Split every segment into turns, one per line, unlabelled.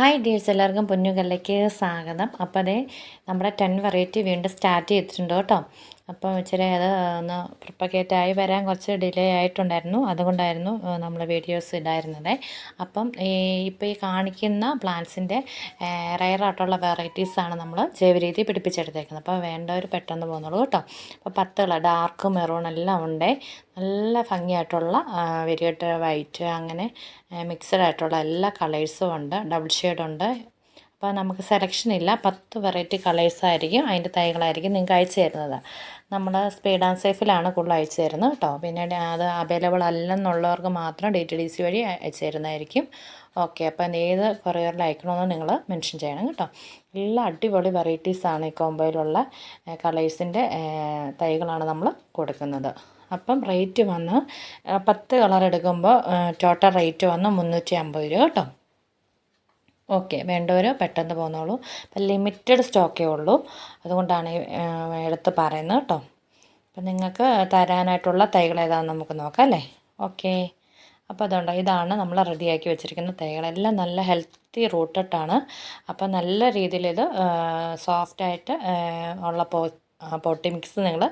Hi dears എല്ലാവർക്കും പൊന്നുകല്ലേക്ക് സ്വാഗതം. അപ്പോൾ അതേ നമ്മുടെ ടെൻ വെറൈറ്റി വീണ്ടും സ്റ്റാർട്ട് ചെയ്തിട്ടുണ്ട് കേട്ടോ. അപ്പം ഇച്ചിരി അത് ഒന്ന് പ്രൊപ്പഗേറ്റ് ആയി വരാൻ കുറച്ച് ഡിലേ ആയിട്ടുണ്ടായിരുന്നു. അതുകൊണ്ടായിരുന്നു നമ്മൾ വീഡിയോസ് ഇടായിരുന്നത്. അപ്പം ഈ ഇപ്പോൾ ഈ കാണിക്കുന്ന പ്ലാന്റ്സിന്റെ റയറായിട്ടുള്ള വെറൈറ്റീസാണ് നമ്മൾ ജൈവരീതി പിടിപ്പിച്ചെടുത്തേക്കുന്നത്. അപ്പോൾ വേണ്ടവർ പെട്ടെന്ന് പോകുന്നുള്ളൂ കേട്ടോ. അപ്പോൾ പത്തുകൾ ഡാർക്ക് മെറൂൺ എല്ലാം ഉണ്ട്. നല്ല ഭംഗിയായിട്ടുള്ള വെരിയട്ട് വൈറ്റ് അങ്ങനെ മിക്സഡ് ആയിട്ടുള്ള എല്ലാ കളേഴ്സും ഉണ്ട്. ഡബിൾ ഷെയ്ഡുണ്ട് അപ്പോൾ നമുക്ക് സെലക്ഷൻ ഇല്ല. പത്ത് വെറൈറ്റി കളേഴ്സായിരിക്കും അതിന്റെ തൈകളായിരിക്കും നിങ്ങൾക്ക് അയച്ചു തരുന്നത്. നമ്മൾ സ്പീഡ് ആൻഡ് സേഫിലാണ് കൂടുതൽ അയച്ചു തരുന്നത് കേട്ടോ പിന്നെ അത് അവൈലബിൾ അല്ലെന്നുള്ളവർക്ക് മാത്രം ഡി ടി ഡി സി വഴി അയച്ചു തരുന്നതായിരിക്കും. ഓക്കെ അപ്പം ഏത് കൊറിയറിൽ അയക്കണമെന്ന് നിങ്ങൾ മെൻഷൻ ചെയ്യണം കേട്ടോ. എല്ലാ അടിപൊളി വെറൈറ്റീസാണ് ഈ കോമ്പോയിലുള്ള കളേഴ്സിന്റെ തൈകളാണ് നമ്മൾ കൊടുക്കുന്നത്. അപ്പം റേറ്റ് വന്ന് പത്ത് കളർ എടുക്കുമ്പോൾ ടോട്ടൽ റേറ്റ് വന്ന് മുന്നൂറ്റി അമ്പത് രൂപ കേട്ടോ ഓക്കെ വേണ്ടവർ പെട്ടെന്ന് പോന്നോളൂ. അപ്പം ലിമിറ്റഡ് സ്റ്റോക്കേ ഉള്ളൂ. അതുകൊണ്ടാണ് എടുത്ത് പറയുന്നത് കേട്ടോ. അപ്പം നിങ്ങൾക്ക് തരാനായിട്ടുള്ള തൈകൾ ഏതാണെന്ന് നമുക്ക് നോക്കാം അല്ലേ? ഓക്കെ. അപ്പോൾ അതുകൊണ്ട് ഇതാണ് നമ്മൾ റെഡിയാക്കി വെച്ചിരിക്കുന്ന തൈകൾ. എല്ലാം നല്ല ഹെൽത്തി റൂട്ടഡാണ് അപ്പം നല്ല രീതിയിൽ ഇത് സോഫ്റ്റായിട്ട് ഉള്ള പോ പൊട്ടി മിക്സ് നിങ്ങൾ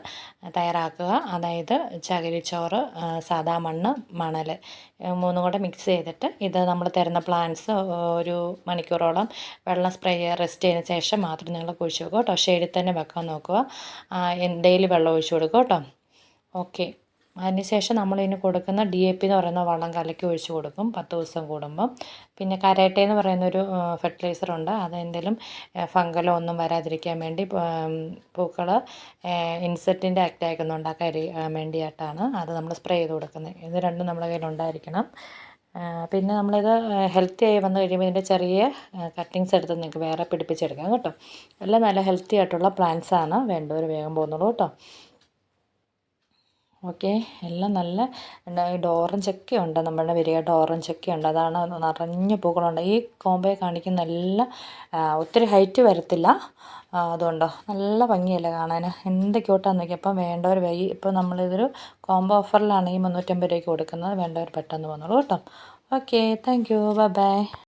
തയ്യാറാക്കുക. അതായത് ചകിരിച്ചോറ് സാദാ മണ്ണ് മണൽ മൂന്നും കൂടെ മിക്സ് ചെയ്തിട്ട് ഇത് നമ്മൾ തരുന്ന പ്ലാന്റ്സ് ഒരു മണിക്കൂറോളം വെള്ളം സ്പ്രേ റെസ്റ്റ് ചെയ്തതിന് ശേഷം മാത്രം നിങ്ങൾ കുഴിച്ച് വെക്കുക കേട്ടോ. ഷെയ്ഡിൽ തന്നെ വെക്കാൻ നോക്കുക. ഡെയിലി വെള്ളം ഒഴിച്ചു കൊടുക്കുക കേട്ടോ. ഓക്കെ. അതിനുശേഷം നമ്മളിതിന് കൊടുക്കുന്ന ഡി എ പി എന്ന് പറയുന്ന വളം കലക്കി ഒഴിച്ച് കൊടുക്കും പത്ത് ദിവസം കൂടുമ്പം. പിന്നെ കരാട്ടെ എന്ന് പറയുന്നൊരു ഫെർട്ടിലൈസറുണ്ട് അതെന്തെങ്കിലും ഫംഗലോ ഒന്നും വരാതിരിക്കാൻ വേണ്ടി പൂക്കൾ ഇൻസെക്റ്റിന്റെ അറ്റാക്ക് ഒന്നും ഉണ്ടാക്കാൻ വേണ്ടിയിട്ടാണ് അത് നമ്മൾ സ്പ്രേ ചെയ്ത് കൊടുക്കുന്നത്. ഇത് രണ്ടും നമ്മുടെ കയ്യിൽ ഉണ്ടായിരിക്കണം. പിന്നെ നമ്മളിത് ഹെൽത്തി ആയി വന്നു കഴിയുമ്പോൾ ഇതിന്റെ ചെറിയ കട്ടിങ്സ് എടുത്ത് നിങ്ങൾക്ക് വേറെ പിടിപ്പിച്ചെടുക്കാം കേട്ടോ. എല്ലാം നല്ല ഹെൽത്തി ആയിട്ടുള്ള പ്ലാന്റ്സാണ് വേണ്ടവർ വേഗം പോകുന്നുള്ളൂ കേട്ടോ. ഓക്കെ. എല്ലാം നല്ല ഈ ഓറഞ്ചൊക്കെ ഉണ്ട് നമ്മുടെ വിരിയായിട്ട് ഓറഞ്ചൊക്കെ ഉണ്ട്. അതാണ് നിറഞ്ഞ പൂക്കളുണ്ട്. ഈ കോമ്പയെ കാണിക്കുന്ന നല്ല ഒത്തിരി ഹൈറ്റ് വരത്തില്ല. അതുകൊണ്ടോ? നല്ല ഭംഗിയല്ലേ കാണാൻ എന്ത് ക്യൂട്ടാന്ന് നോക്കി അപ്പം വേണ്ടവർ വൈ ഇപ്പോൾ നമ്മളിതൊരു കോംബോ ഓഫറിലാണ് ഈ മുന്നൂറ്റമ്പത് രൂപയ്ക്ക് കൊടുക്കുന്നത്. വേണ്ടവർ പെട്ടെന്ന് വന്നോളൂ കേട്ടോ. Okay. Thank you bye bye